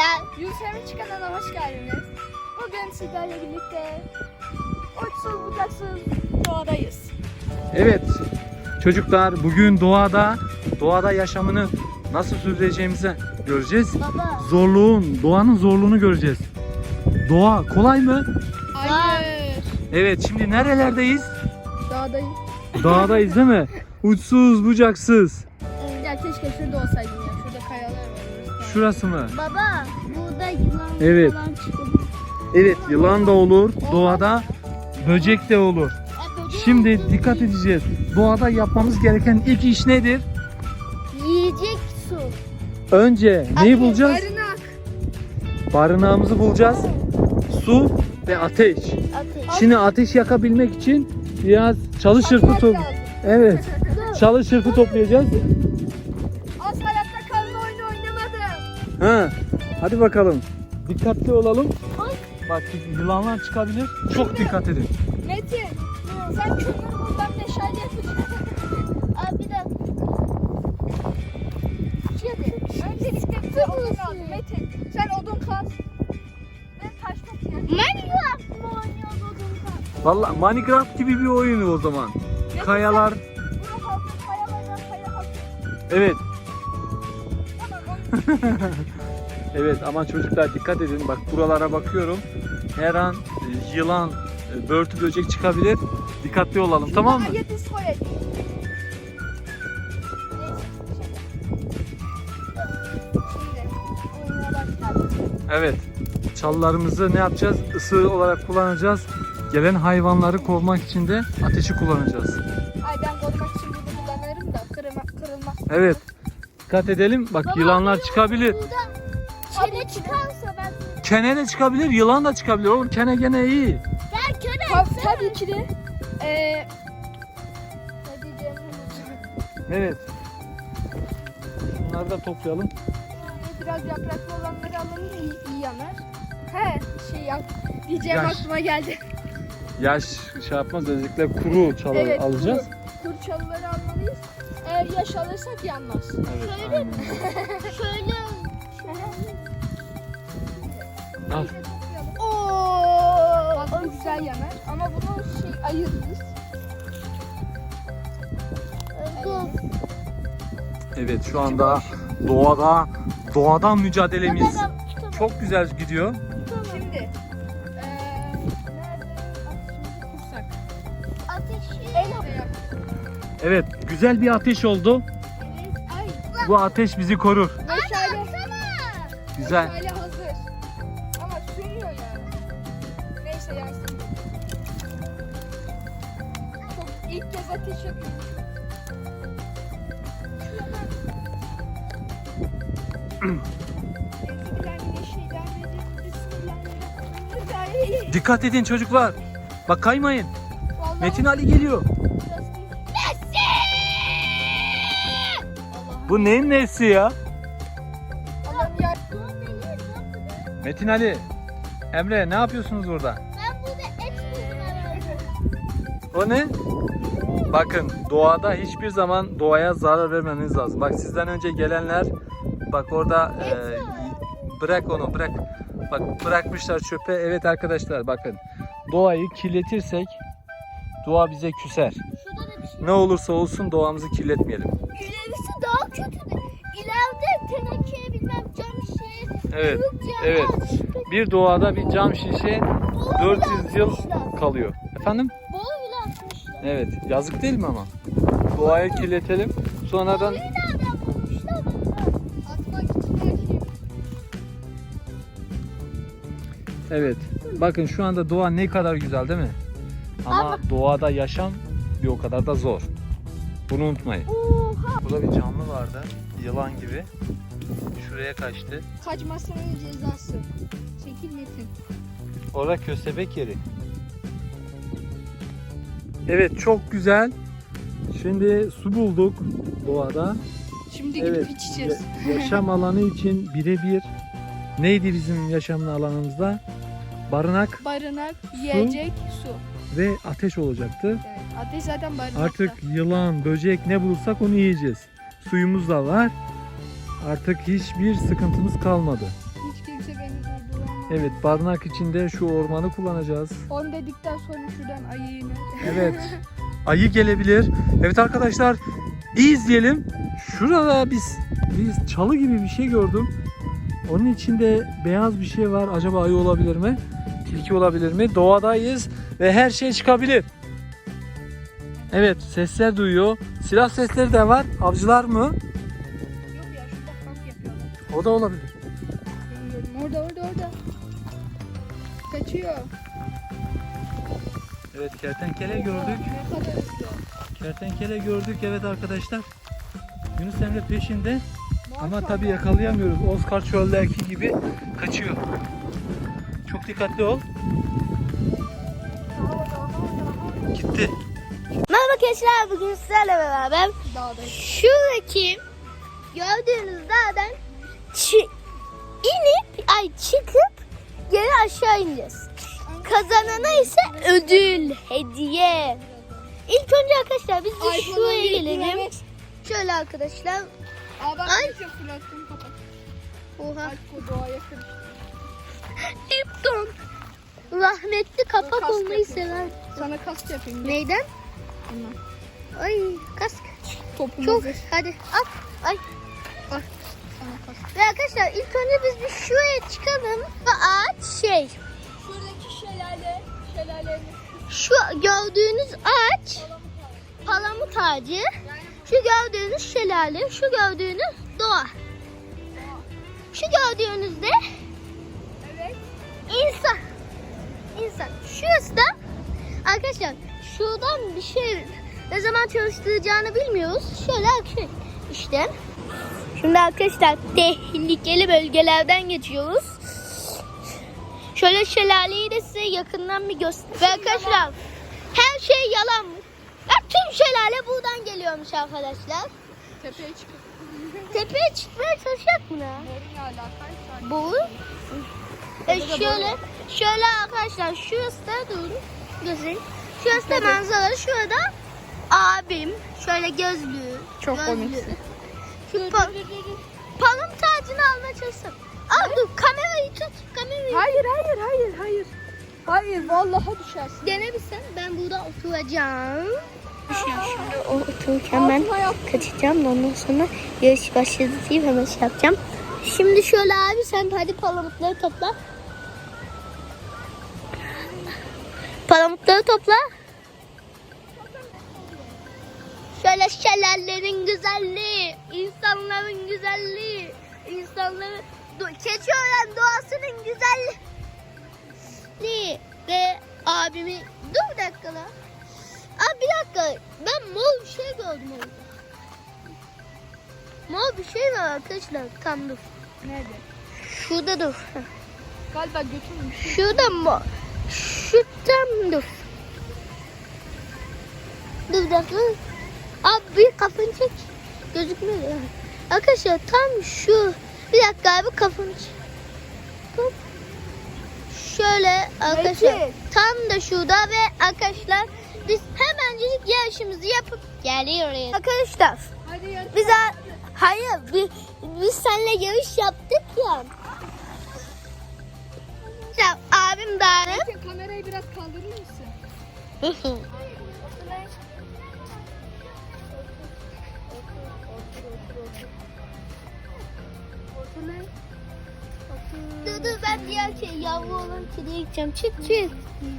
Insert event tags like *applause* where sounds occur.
Selam. Yunus Emre kanalına hoş geldiniz. Bugün sizlerle birlikte uçsuz bucaksız doğadayız. Evet çocuklar bugün doğada doğada yaşamını nasıl sürdüreceğimizi göreceğiz. Baba. Zorluğun, doğanın zorluğunu göreceğiz. Doğa kolay mı? Hayır. Evet şimdi nerelerdeyiz? Dağdayız. Dağdayız değil mi? *laughs* Uçsuz bucaksız. Ya keşke şurada olsaydım Şurası mı? Baba. Burada yılan Evet. falan çıkıyor. Evet yılan da olur. Doğada böcek de olur. E, Şimdi dikkat edeceğiz. Doğada yapmamız gereken ilk iş nedir? Yiyecek su. Önce neyi bulacağız? Barınak. Barınağımızı bulacağız. Su ve ateş. Ateş. Şimdi ateş yakabilmek için biraz çalı lazım. Evet. Çalı şırfı toplayacağız. Ha. Hadi bakalım. Dikkatli olalım. Ay. Bak yılanlar çıkabilir. Çok dikkat edin. Metin. Sen kömür ben meşale yapacağım. *laughs* Abi bir dakika. Şimdi öncelikle bize odun lazım. Metin sen odun kaz. Ben taş toplayacağım. Minecraft mı oynuyoruz odun Vallahi Minecraft gibi bir oyun o zaman. Kayalar. Bura halkın kayalardan kaya halkın. Evet. *laughs* Evet ama çocuklar dikkat edin. Bak buralara bakıyorum. Her an e, yılan, e, börtü böcek çıkabilir. Dikkatli olalım tamam mı? Evet. Çalılarımızı ne yapacağız? Isı olarak kullanacağız. Gelen hayvanları kovmak için de ateşi kullanacağız. Ay ben korumak için bunu kullanırım da kırma, kırılmaz. Evet. Dikkat edelim. Bak yılanlar çıkabilir. Çene çıkarsa ben Kene de çıkabilir, yılan da çıkabilir. Oğlum kene gene iyi. gel köre. Tabii, tabii ki de unuttum. Evet. Bunları da toplayalım. Biraz yapraklı olanları alalım iyi, iyi yanar. He şey yap. Diyeceğim Yaş. aklıma geldi. Yaş şey yapmaz özellikle kuru çalı Evet, alacağız. Kuru, kuru çalıları almalıyız. Eğer yaş alırsak yanmaz. Evet. Şöyle aynen. *laughs* Şöyle. Al. Oo, Bak bu güzel yanar ama bunu şey ayırırız. Dur. Evet şu anda doğada doğadan mücadelemiz çok güzel gidiyor. Evet güzel bir ateş oldu. Bu ateş bizi korur. meşale. Güzel. Meşale hazır. Ama sönüyor yani. Neyse yansın. Çok ilk kez ateş yakıyorum. Bismillahirrahmanirrahim. Dikkat edin çocuklar. Bak kaymayın. Vallahi Metin Ali geliyor. Bu neyin nesi ya? Metin Ali. Emre ne yapıyorsunuz burada? Ben burada et buldum herhalde. O ne? Bakın doğada hiçbir zaman doğaya zarar vermeniz lazım. Bak sizden önce gelenler bak orada e, bırak onu bırak. Bak bırakmışlar çöpe. Evet arkadaşlar bakın. Doğayı kirletirsek doğa bize küser. Şurada da bir şey. Ne olursa olsun doğamızı kirletmeyelim. De. İleride tenekeye bilmem cam şişe. Evet. cam evet. açtık. Bir doğada bir cam şişe bile 400 yıl kalıyor. Efendim? Boru bile atmışlar. Evet. Yazık değil mi ama? Doğayı kirletelim. Sonradan şey. Evet. Bakın şu anda doğa ne kadar güzel değil mi? Ama doğada yaşam bir o kadar da zor. Bunu unutmayın. Oha. Burada bir canlı vardı. Yılan gibi. Şuraya kaçtı. Kaçmasının cezası. Çekil Metin. Orada köstebek yeri. Evet çok güzel. Şimdi su bulduk doğada. Şimdi Evet. gidip içeceğiz. ya- yaşam alanı için birebir. Neydi bizim yaşam alanımızda? Barınak Barınak, yiyecek, su. ve ateş olacaktı. Evet. Ateş zaten barınakta. Artık yılan, böcek ne bulursak onu yiyeceğiz. Suyumuz da var. Artık hiçbir sıkıntımız kalmadı. Hiç Evet barınak içinde şu ormanı kullanacağız. Onu dedikten sonra şuradan ayı iner. Evet. *laughs* Ayı gelebilir. Evet arkadaşlar iyi izleyelim. Şurada biz biz çalı gibi bir şey gördüm. Onun içinde beyaz bir şey var. Acaba ayı olabilir mi? Tilki olabilir mi? Doğadayız ve her şey çıkabilir. Evet sesler duyuyor. Silah sesleri de var. Avcılar mı? Yok ya şurada kamp yapıyorlar. O da olabilir. Bilmiyorum. Orada orada orada. Kaçıyor. Evet kertenkele gördük. Ne kadar hızlı. Kertenkele gördük evet arkadaşlar. Yunus Emre peşinde ama Maşallah. tabii yakalayamıyoruz. Oscar çöldeki gibi kaçıyor. Çok dikkatli ol. Gitti. Merhaba arkadaşlar bugün sizlerle beraber şuradaki gördüğünüz dağdan inip ay çıkıp geri aşağı ineceğiz. Kazanana ise ödül, hediye. İlk önce arkadaşlar biz bir şuraya gelelim. Şöyle arkadaşlar. Aa bak Ay. şey. Oha. Doğaya. Lipton. Rahmetli kapak kask olmayı sever. Sana kask yapayım. Gel. Neyden? Bundan. Ay kask. Topum Çok. hazır. Hadi at. Ay. Kask. Ve arkadaşlar ilk önce biz bir şuraya çıkalım. Bu ağaç şey. Şuradaki şelale. Şelale. Şu gördüğünüz ağaç palamut ağacı. Şu gördüğünüz şelale, şu gördüğünüz doğa. Şu gördüğünüz de. İnsan. İnsan. Şurası da arkadaşlar şuradan bir şey ne zaman çalıştıracağını bilmiyoruz. Şöyle şey işte. Şimdi arkadaşlar tehlikeli bölgelerden geçiyoruz. Şöyle şelaleyi de size yakından bir göster. Ve arkadaşlar her şey yalanmış. Ya tüm şelale buradan geliyormuş arkadaşlar. Tepeye çıkıp. Tepeye çıkmaya çalışacak mı? Bu e şöyle şöyle arkadaşlar şurası da durun gözün. Şurası da manzara şurada abim şöyle gözlüğü. Çok gözlüğü. komiksin. Şu pa- palm tacını almaya çalışsam. Al dur kamerayı tut kamerayı. Hayır hayır hayır hayır. Hayır vallahi düşersin. Dene bir sen ben burada oturacağım. Şimdi o otururken ben kaçacağım da ondan sonra yarış başladı deyip hemen şey yapacağım. Şimdi şöyle abi sen hadi palamutları topla. Palamutları topla. Şöyle şelallerin güzelliği, insanların güzelliği, insanların Keçiören doğasının güzelliği ve abimi dur bir dakika la. Abi bir dakika ben bir şey gördüm orada. Mor bir şey var arkadaşlar tam dur. Nerede? Şurada dur. Galiba götürmüş. Şurada mı? Şu tam dur. Dur bir dakika. Abi bir kafanı çek. Gözükmüyor ya. Arkadaşlar tam şu. Bir dakika abi kafanı çek. Hop. Şöyle arkadaşlar. Peki. Tam da şurada ve arkadaşlar biz hemencik yarışımızı yapıp geliyoruz. Arkadaşlar Hadi ya. biz hayır biz, biz seninle yarış yaptık ya. Ya abim daha Peki kamerayı biraz kaldırır mısın? dur dur ben diğer şey yavru olan kediye gideceğim. Çık çık.